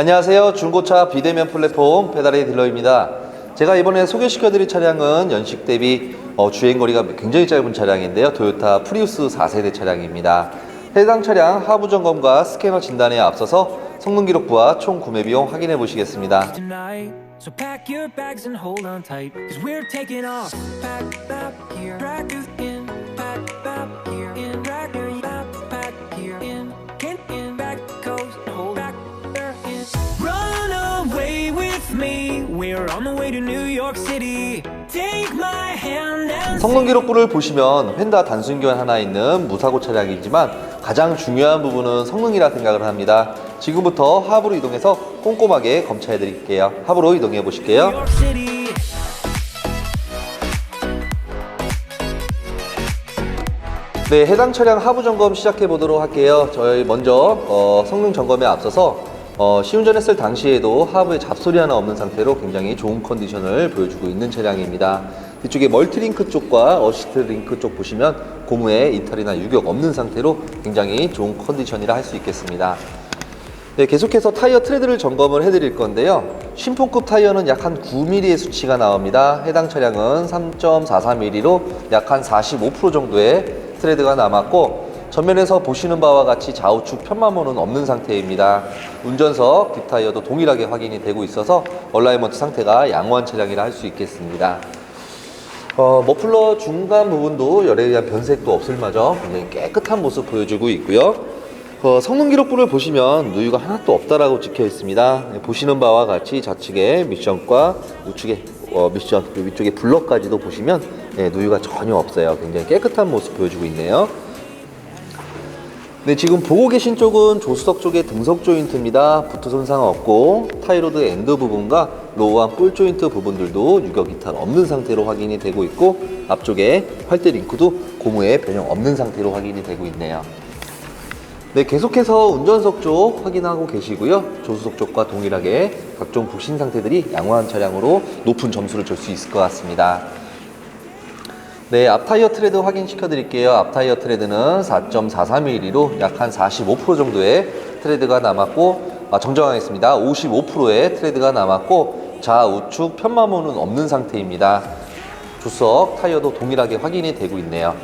안녕하세요. 중고차 비대면 플랫폼 배달의 딜러입니다. 제가 이번에 소개시켜드릴 차량은 연식 대비 어, 주행거리가 굉장히 짧은 차량인데요. 토요타 프리우스 4세대 차량입니다. 해당 차량 하부 점검과 스캐너 진단에 앞서서 성능 기록부와 총 구매 비용 확인해 보시겠습니다. 성능 기록부를 보시면 휀다 단순 교환 하나 있는 무사고 차량이지만 가장 중요한 부분은 성능이라 생각을 합니다. 지금부터 하부로 이동해서 꼼꼼하게 검차해 드릴게요. 하부로 이동해 보실게요. 네, 해당 차량 하부 점검 시작해 보도록 할게요. 저희 먼저 어, 성능 점검에 앞서서 어, 시운전했을 당시에도 하부에 잡소리 하나 없는 상태로 굉장히 좋은 컨디션을 보여주고 있는 차량입니다. 뒤쪽에 멀티링크 쪽과 어시스트 링크 쪽 보시면 고무에 이탈이나 유격 없는 상태로 굉장히 좋은 컨디션이라 할 수 있겠습니다. 네, 계속해서 타이어 트레드를 점검을 해드릴 건데요. 신품급 타이어는 약 한 9mm의 수치가 나옵니다. 해당 차량은 3.44mm로 약 한 45% 정도의 트레드가 남았고 전면에서 보시는 바와 같이 좌우측 편마모는 없는 상태입니다. 운전석, 뒷타이어도 동일하게 확인이 되고 있어서 얼라이먼트 상태가 양호한 차량이라 할 수 있겠습니다. 어, 머플러 중간 부분도 열에 의한 변색도 없을 마저 굉장히 깨끗한 모습 보여주고 있고요. 어, 성능 기록부를 보시면 누유가 하나도 없다라고 찍혀 있습니다. 네, 보시는 바와 같이 좌측에 미션과 우측에 어, 미션 그리고 위쪽에 블럭까지도 보시면 네, 누유가 전혀 없어요. 굉장히 깨끗한 모습 보여주고 있네요. 네, 지금 보고 계신 쪽은 조수석 쪽의 등석 조인트입니다. 부트 손상 없고 타이로드 엔드 부분과 로우한 볼 조인트 부분들도 유격 이탈 없는 상태로 확인이 되고 있고 앞쪽에 활대 링크도 고무에 변형 없는 상태로 확인이 되고 있네요. 네, 계속해서 운전석 쪽 확인하고 계시고요. 조수석 쪽과 동일하게 각종 부신 상태들이 양호한 차량으로 높은 점수를 줄 수 있을 것 같습니다. 네, 앞타이어 트레드 확인시켜 드릴게요. 앞타이어 트레드는 4.43mm로 약 한 45% 정도의 트레드가 남았고, 아, 정정하겠습니다. 55%의 트레드가 남았고, 좌우측 편마모는 없는 상태입니다. 조석 타이어도 동일하게 확인이 되고 있네요.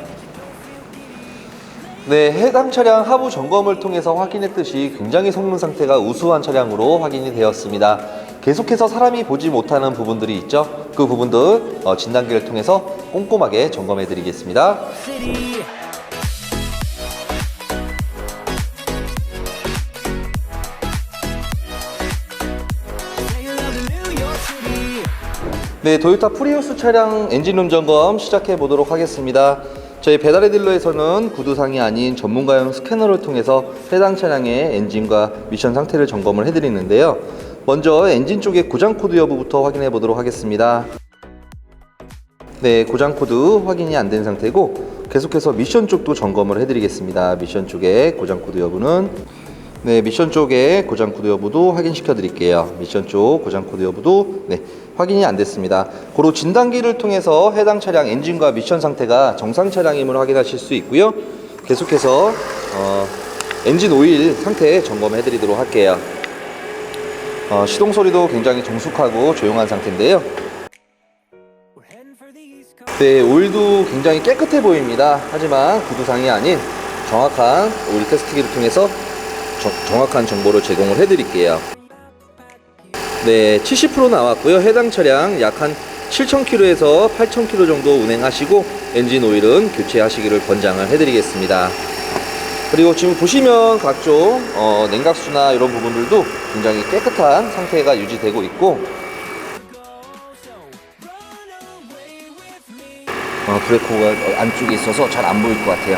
네, 해당 차량 하부 점검을 통해서 확인했듯이 굉장히 성능 상태가 우수한 차량으로 확인이 되었습니다. 계속해서 사람이 보지 못하는 부분들이 있죠. 그 부분들 어, 진단기를 통해서 꼼꼼하게 점검해 드리겠습니다. 네, 도요타 프리우스 차량 엔진룸 점검 시작해 보도록 하겠습니다. 저희 배달의 딜러에서는 구두상이 아닌 전문가용 스캐너를 통해서 해당 차량의 엔진과 미션 상태를 점검을 해드리는데요. 먼저 엔진 쪽의 고장 코드 여부부터 확인해 보도록 하겠습니다. 네, 고장 코드 확인이 안 된 상태고 계속해서 미션 쪽도 점검을 해드리겠습니다. 미션 쪽의 고장 코드 여부는 네, 미션 쪽의 고장 코드 여부도 확인시켜 드릴게요. 미션 쪽 고장 코드 여부도 네, 확인이 안 됐습니다. 고로 진단기를 통해서 해당 차량 엔진과 미션 상태가 정상 차량임을 확인하실 수 있고요. 계속해서 어, 엔진 오일 상태 점검해 드리도록 할게요. 어, 시동 소리도 굉장히 정숙하고 조용한 상태인데요. 네, 오일도 굉장히 깨끗해 보입니다. 하지만 구두상이 아닌 정확한 오일 테스트기를 통해서 저- 정확한 정보를 제공을 해드릴게요. 네, 70% 나왔고요. 해당 차량 약 한 7,000km에서 8,000km 정도 운행하시고 엔진 오일은 교체하시기를 권장을 해드리겠습니다. 그리고 지금 보시면 각종 어, 냉각수나 이런 부분들도 굉장히 깨끗한 상태가 유지되고 있고 어, 브레이크가 안쪽에 있어서 잘 안 보일 것 같아요.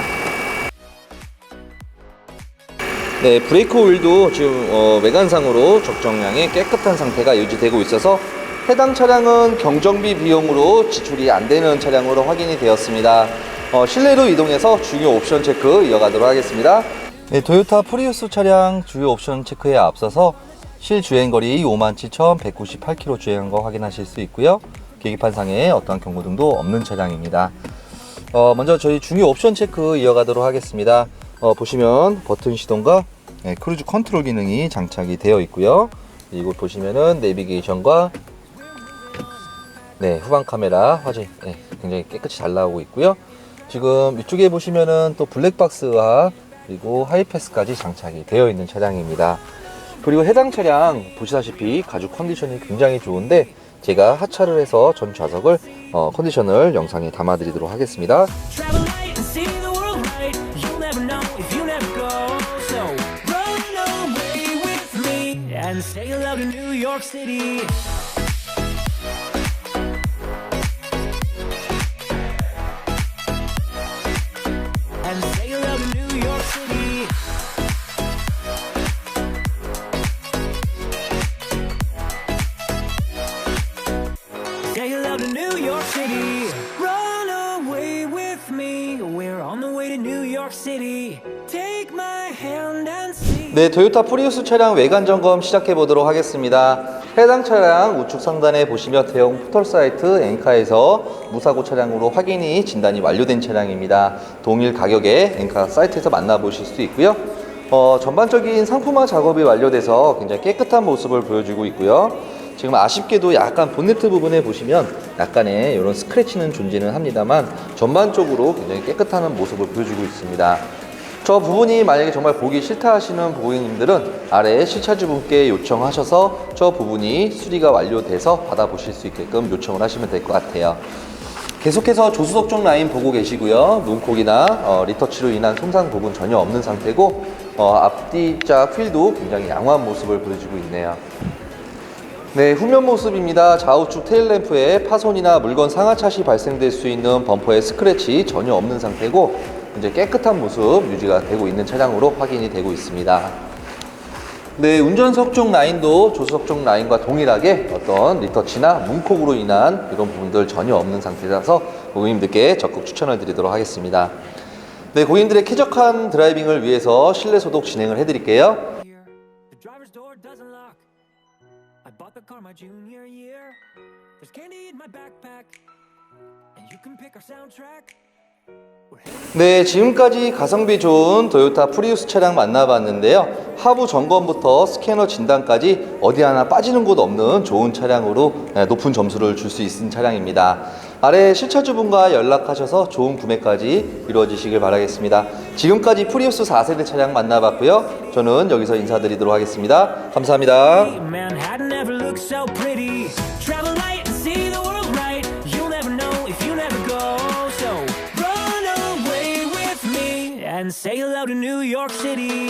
네, 브레이크 오일도 지금 어, 외관상으로 적정량의 깨끗한 상태가 유지되고 있어서 해당 차량은 경정비 비용으로 지출이 안 되는 차량으로 확인이 되었습니다. 어, 실내로 이동해서 중요 옵션 체크 이어가도록 하겠습니다. 네, 토요타 프리우스 차량 주요 옵션 체크에 앞서서 실주행거리 57,198km 주행한 거 확인하실 수 있고요. 계기판상에 어떠한 경고등도 없는 차량입니다. 어, 먼저 저희 중요 옵션 체크 이어가도록 하겠습니다. 어, 보시면 버튼 시동과 네, 크루즈 컨트롤 기능이 장착이 되어 있고요. 이곳 보시면은 내비게이션과 네, 후방 카메라 화질 네, 굉장히 깨끗이 잘 나오고 있고요. 지금 이쪽에 보시면은 또 블랙박스와 그리고 하이패스까지 장착이 되어 있는 차량입니다. 그리고 해당 차량 보시다시피 가죽 컨디션이 굉장히 좋은데 제가 하차를 해서 전 좌석을 어, 컨디션을 영상에 담아 드리도록 하겠습니다. Travel light and see the world right. You'll never 네, 토요타 프리우스 차량 외관 점검 시작해 보도록 하겠습니다. 해당 차량 우측 상단에 보시면 대형 포털 사이트 엔카에서 무사고 차량으로 확인이 진단이 완료된 차량입니다. 동일 가격에 엔카 사이트에서 만나보실 수 있고요. 어, 전반적인 상품화 작업이 완료돼서 굉장히 깨끗한 모습을 보여주고 있고요. 지금 아쉽게도 약간 본네트 부분에 보시면 약간의 이런 스크래치는 존재는 합니다만 전반적으로 굉장히 깨끗한 모습을 보여주고 있습니다. 저 부분이 만약에 정말 보기 싫다 하시는 고객님들은 아래 실차주분께 요청하셔서 저 부분이 수리가 완료돼서 받아보실 수 있게끔 요청을 하시면 될 것 같아요. 계속해서 조수석 쪽 라인 보고 계시고요. 문콕이나 어, 리터치로 인한 손상 부분 전혀 없는 상태고 어, 앞뒤 짝 휠도 굉장히 양호한 모습을 보여주고 있네요. 네, 후면 모습입니다. 좌우측 테일램프에 파손이나 물건 상하차시 발생될 수 있는 범퍼에 스크래치 전혀 없는 상태고 이제 깨끗한 모습 유지가 되고 있는 차량으로 확인이 되고 있습니다. 네, 운전석 쪽 라인도 조수석 쪽 라인과 동일하게 어떤 리터치나 문콕으로 인한 이런 부분들 전혀 없는 상태라서 고객님들께 적극 추천을 드리도록 하겠습니다. 네, 고객님들의 쾌적한 드라이빙을 위해서 실내 소독 진행을 해드릴게요. Car my junior year. There's candy in my backpack, and you can pick our soundtrack. 네, 지금까지 가성비 좋은 도요타 프리우스 차량 만나봤는데요. 하부 점검부터 스캐너 진단까지 어디 하나 빠지는 곳 없는 좋은 차량으로 네, 높은 점수를 줄 수 있는 차량입니다. 아래 실차주분과 연락하셔서 좋은 구매까지 이루어지시길 바라겠습니다. 지금까지 프리우스 4세대 차량 만나봤고요. 저는 여기서 인사드리도록 하겠습니다. 감사합니다. Looks so pretty. Travel light and see the world right. You'll never know if you never go. So run away with me and say hello to New York City.